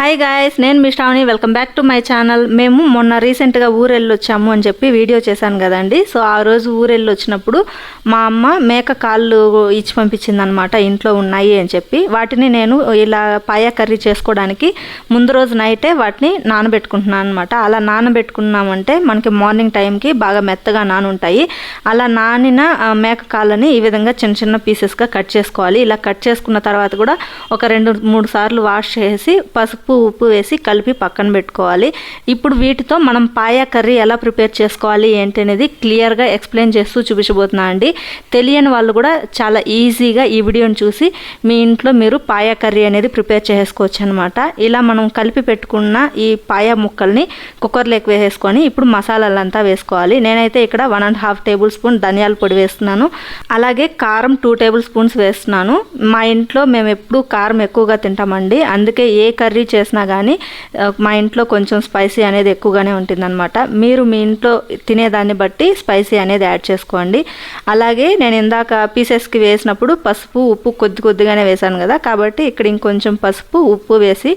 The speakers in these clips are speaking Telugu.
హాయ్ గాయస్ నేను మీ Sravani. Welcome back to my channel మేము మొన్న రీసెంట్గా ఊరు వచ్చాము అని చెప్పి వీడియో చేశాను కదండి. సో ఆ రోజు ఊరు వచ్చినప్పుడు మా అమ్మ మేక కాళ్ళు ఇచ్చి పంపించింది అనమాట ఇంట్లో ఉన్నాయి అని చెప్పి. వాటిని నేను ఇలా పాయ కర్రీ చేసుకోవడానికి ముందు రోజు నైటే వాటిని నానబెట్టుకుంటున్నాను అనమాట అలా నానబెట్టుకున్నామంటే మనకి మార్నింగ్ టైంకి బాగా మెత్తగా నానుంటాయి. అలా నానిన మేక కాళ్ళని ఈ విధంగా చిన్న చిన్న పీసెస్గా కట్ చేసుకోవాలి. ఇలా కట్ చేసుకున్న తర్వాత కూడా ఒక రెండు మూడు సార్లు వాష్ చేసి పసుపు ఉప్పు వేసి కలిపి పక్కన పెట్టుకోవాలి. ఇప్పుడు వీటితో మనం పాయా కర్రీ ఎలా ప్రిపేర్ చేసుకోవాలి ఏంటి అనేది క్లియర్గా ఎక్స్ప్లెయిన్ చేస్తూ చూపించబోతున్నా అండి. తెలియని వాళ్ళు కూడా చాలా ఈజీగా ఈ వీడియోని చూసి మీ ఇంట్లో మీరు పాయా కర్రీ అనేది ప్రిపేర్ చేసుకోవచ్చు అనమాట ఇలా మనం కలిపి పెట్టుకున్న ఈ పాయా ముక్కల్ని కుక్కర్లోకి వేసేసుకొని ఇప్పుడు మసాలాలంతా వేసుకోవాలి. నేనైతే ఇక్కడ one and half tablespoon ధనియాల పొడి వేస్తున్నాను. అలాగే కారం టూ టేబుల్ స్పూన్స్ వేస్తున్నాను. మా ఇంట్లో మేము ఎప్పుడూ కారం ఎక్కువగా తింటామండి. అందుకే ఏ కర్రీ చేసినా కానీ మా ఇంట్లో కొంచెం స్పైసీ అనేది ఎక్కువగానే ఉంటుందన్నమాట. మీరు మీ ఇంట్లో తినేదాన్ని బట్టి స్పైసీ అనేది యాడ్ చేసుకోండి. అలాగే నేను ఇందాక పీసెస్కి వేసినప్పుడు పసుపు ఉప్పు కొద్ది కొద్దిగానే వేసాను కదా కాబట్టి ఇక్కడ ఇంకొంచెం పసుపు ఉప్పు వేసి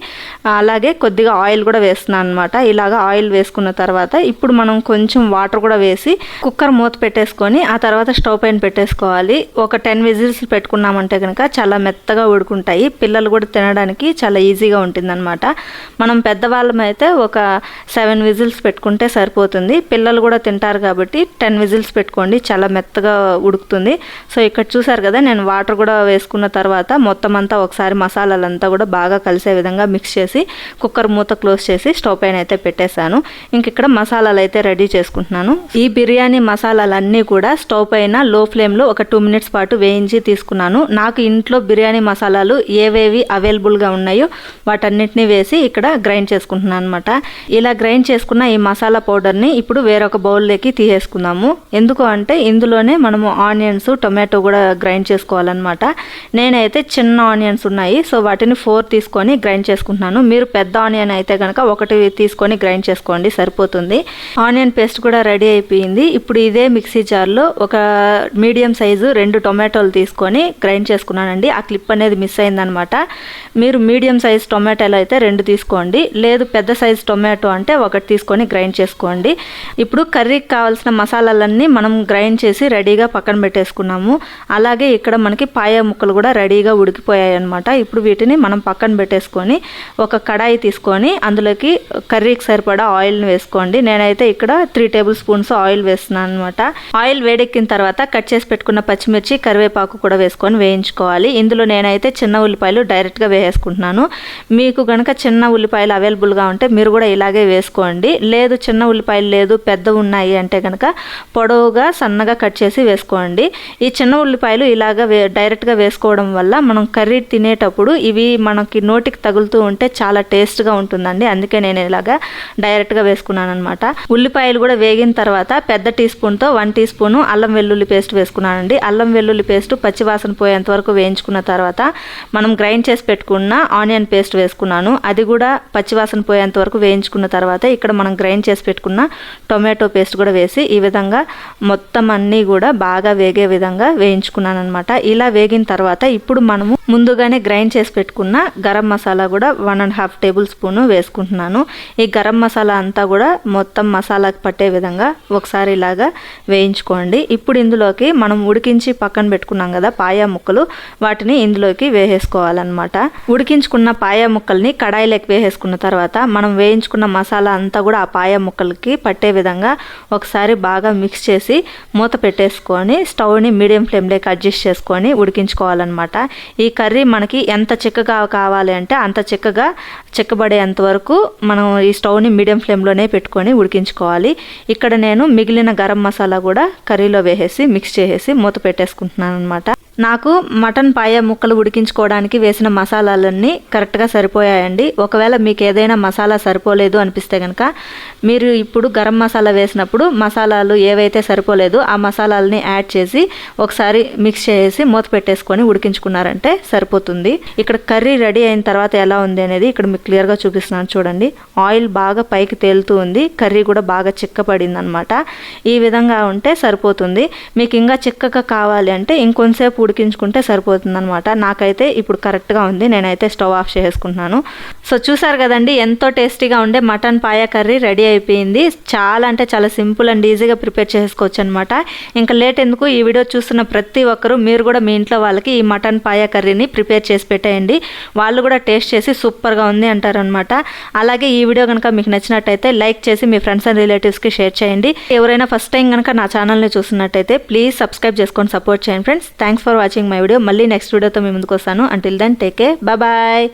అలాగే కొద్దిగా ఆయిల్ కూడా వేస్తున్నాను అనమాట ఇలాగా ఆయిల్ వేసుకున్న తర్వాత ఇప్పుడు మనం కొంచెం వాటర్ కూడా వేసి కుక్కర్ మూత పెట్టేసుకొని ఆ తర్వాత స్టవ్ పైన పెట్టేసుకోవాలి. ఒక టెన్ విజిల్స్ పెట్టుకున్నామంటే కనుక చాలా మెత్తగా ఉడుకుంటాయి. పిల్లలు కూడా తినడానికి చాలా ఈజీగా ఉంటుంది అనమాట మనం పెద్దవాళ్ళం అయితే ఒక సెవెన్ విజిల్స్ పెట్టుకుంటే సరిపోతుంది. పిల్లలు కూడా తింటారు కాబట్టి టెన్ విజిల్స్ పెట్టుకోండి. చాలా మెత్తగా ఉడుకుతుంది. సో ఇక్కడ చూసారు కదా నేను వాటర్ కూడా వేసుకున్న తర్వాత మొత్తం అంతా ఒకసారి మసాలాలంతా కూడా బాగా కలిసే విధంగా మిక్స్ చేసి కుక్కర్ మూత క్లోజ్ చేసి స్టవ్ పైన అయితే పెట్టేశాను. ఇంక ఇక్కడ మసాలాలు అయితే రెడీ చేసుకుంటున్నాను. ఈ బిర్యానీ మసాలాలన్నీ కూడా స్టవ్ పైన లో ఫ్లేమ్లో ఒక టూ మినిట్స్ పాటు వేయించి తీసుకున్నాను. నాకు ఇంట్లో బిర్యానీ మసాలాలు ఏవేవి అవైలబుల్గా ఉన్నాయో వాటన్నిటిని వేసి ఇక్కడ గ్రైండ్ చేసుకుంటున్నాను అనమాట ఇలా గ్రైండ్ చేసుకున్న ఈ మసాలా పౌడర్ని ఇప్పుడు వేరొక బౌల్లోకి తీసేసుకుందాము. ఎందుకు అంటే ఇందులోనే మనము ఆనియన్స్ టొమాటో కూడా గ్రైండ్ చేసుకోవాలన్నమాట. నేనైతే చిన్న ఆనియన్స్ ఉన్నాయి సో వాటిని ఫోర్ తీసుకొని గ్రైండ్ చేసుకుంటున్నాను. మీరు పెద్ద ఆనియన్ అయితే కనుక ఒకటి తీసుకొని గ్రైండ్ చేసుకోండి సరిపోతుంది. ఆనియన్ పేస్ట్ కూడా రెడీ అయిపోయింది. ఇప్పుడు ఇదే మిక్సీ జార్లో ఒక మీడియం సైజు రెండు టొమాటోలు తీసుకొని గ్రైండ్ చేసుకున్నానండి. ఆ క్లిప్ అనేది మిస్ అయిందనమాట మీరు మీడియం సైజ్ టొమాటోలు అయితే రెండు తీసుకోండి. లేదు పెద్ద సైజ్ టొమాటో అంటే ఒకటి తీసుకొని గ్రైండ్ చేసుకోండి. ఇప్పుడు కర్రీకి కావాల్సిన మసాలాలన్నీ మనం గ్రైండ్ చేసి రెడీగా పక్కన పెట్టేసుకున్నాము. అలాగే ఇక్కడ మనకి పాయ ముక్కలు కూడా రెడీగా ఉడికిపోయాయి అనమాట ఇప్పుడు వీటిని మనం పక్కన పెట్టేసుకొని ఒక కడాయి తీసుకొని అందులోకి కర్రీకి సరిపడా ఆయిల్ని వేసుకోండి. నేనైతే ఇక్కడ త్రీ టేబుల్ స్పూన్స్ ఆయిల్ వేస్తున్నాను అనమాట ఆయిల్ వేడెక్కిన తర్వాత కట్ చేసి పెట్టుకున్న పచ్చిమిర్చి కరివేపాకు కూడా వేసుకొని వేయించుకోవాలి. ఇందులో నేనైతే చిన్న ఉల్లిపాయలు డైరెక్ట్గా వేసేసుకుంటున్నాను. మీకు కనుక చిన్న ఉల్లిపాయలు అవైలబుల్గా ఉంటే మీరు కూడా ఇలాగే వేసుకోండి. లేదు చిన్న ఉల్లిపాయలు లేదు పెద్ద ఉన్నాయి అంటే కనుక పొడవుగా సన్నగా కట్ చేసి వేసుకోండి. ఈ చిన్న ఉల్లిపాయలు ఇలాగ వే డైరెక్ట్గా వేసుకోవడం వల్ల మనం కర్రీ తినేటప్పుడు ఇవి మనకి నోటికి తగులుతూ ఉంటే చాలా టేస్ట్గా ఉంటుందండి. అందుకే నేను ఇలాగా డైరెక్ట్గా వేసుకున్నాను అనమాట ఉల్లిపాయలు కూడా వేగిన తర్వాత పెద్ద టీ స్పూన్తో వన్ టీ స్పూను అల్లం వెల్లుల్లి పేస్ట్ వేసుకున్నానండి. అల్లం వెల్లుల్లి పేస్ట్ పచ్చివాసన పోయేంత వరకు వేయించుకున్న తర్వాత మనం గ్రైండ్ చేసి పెట్టుకున్న ఆనియన్ పేస్ట్ వేసుకున్నాను. అది కూడా పచ్చివాసన పోయేంత వరకు వేయించుకున్న తర్వాత ఇక్కడ మనం గ్రైండ్ చేసి పెట్టుకున్న టొమాటో పేస్ట్ కూడా వేసి ఈ విధంగా మొత్తం అన్నీ కూడా బాగా వేగే విధంగా వేయించుకున్నాను అనమాట ఇలా వేగిన తర్వాత ఇప్పుడు మనము ముందుగానే గ్రైండ్ చేసి పెట్టుకున్న గరం మసాలా కూడా one and half tablespoon వేసుకుంటున్నాను. ఈ గరం మసాలా అంతా కూడా మొత్తం మసాలాకి పట్టే విధంగా ఒకసారి ఇలాగా వేయించుకోండి. ఇప్పుడు ఇందులోకి మనం ఉడికించి పక్కన పెట్టుకున్నాం కదా పాయా ముక్కలు. వాటిని ఇందులోకి వేసేసుకోవాలన్నమాట. ఉడికించుకున్న పాయా ముక్కల్ని కడాయిలోకి వేసేసుకున్న తర్వాత మనం వేయించుకున్న మసాలా అంతా కూడా ఆ పాయ ముక్కలకి పట్టే విధంగా ఒకసారి బాగా మిక్స్ చేసి మూత పెట్టేసుకొని స్టవ్ని మీడియం ఫ్లేమ్లోకి అడ్జస్ట్ చేసుకొని ఉడికించుకోవాలన్నమాట. ఈ కర్రీ మనకి ఎంత చిక్కగా కావాలి అంటే అంత చిక్కగా చిక్కబడేంత వరకు మనం ఈ స్టవ్ని మీడియం ఫ్లేమ్లోనే పెట్టుకొని ఉడికించుకోవాలి. ఇక్కడ నేను మిగిలిన గరం మసాలా కూడా కర్రీలో వేసేసి మిక్స్ చేసేసి మూత పెట్టేసుకుంటున్నాను అనమాట నాకు మటన్ పాయ ముక్కలు ఉడికించుకోవడానికి వేసిన మసాలాలన్నీ కరెక్ట్గా సరిపోయాయండి. ఒకవేళ మీకు ఏదైనా మసాలా సరిపోలేదు అనిపిస్తే కనుక మీరు ఇప్పుడు గరం మసాలా వేసినప్పుడు మసాలాలు ఏవైతే సరిపోలేదు ఆ మసాలాలని యాడ్ చేసి ఒకసారి మిక్స్ చేసి మూత పెట్టేసుకొని ఉడికించుకున్నారంటే సరిపోతుంది. ఇక్కడ కర్రీ రెడీ అయిన తర్వాత ఎలా ఉంది అనేది ఇక్కడ మీకు క్లియర్గా చూపిస్తున్నాను చూడండి. ఆయిల్ బాగా పైకి తేలుతూ ఉంది. కర్రీ కూడా బాగా చిక్కపడింది అనమాట ఈ విధంగా ఉంటే సరిపోతుంది. మీకు ఇంకా చిక్కగా కావాలి అంటే ఇంకొంతసేపు ఉడికించుకుంటే సరిపోతుందనమాట నాకైతే ఇప్పుడు కరెక్ట్గా ఉంది. నేనైతే స్టవ్ ఆఫ్ చేసుకుంటున్నాను సో చూసారు కదండి ఎంతో టేస్టీగా ఉండే మటన్ పాయ కర్రీ రెడీ అయిపోయింది. చాలా అంటే చాలా సింపుల్ అండ్ ఈజీగా ప్రిపేర్ చేసుకోవచ్చు అనమాట ఇంకా లేట్ ఎందుకు? ఈ వీడియో చూస్తున్న ప్రతి ఒక్కరూ మీరు కూడా మీ ఇంట్లో వాళ్ళకి ఈ మటన్ పాయ కర్రీని ప్రిపేర్ చేసి పెట్టేయండి. వాళ్ళు కూడా టేస్ట్ చేసి సూపర్గా ఉంది అంటారనమాట అలాగే ఈ వీడియో కనుక మీకు నచ్చినట్టయితే లైక్ చేసి మీ ఫ్రెండ్స్ అండ్ రిలేటివ్స్కి షేర్ చేయండి. ఎవరైనా ఫస్ట్ టైం కనుక నా ఛానల్ని చూస్తున్నట్టయితే ప్లీజ్ సబ్స్క్రైబ్ చేసుకొని సపోర్ట్ చేయండి friends. Thanks for watching my video మళ్ళీ నెక్స్ట్ వీడియోతో మీ ముందుకు వస్తాను. Until then take care bye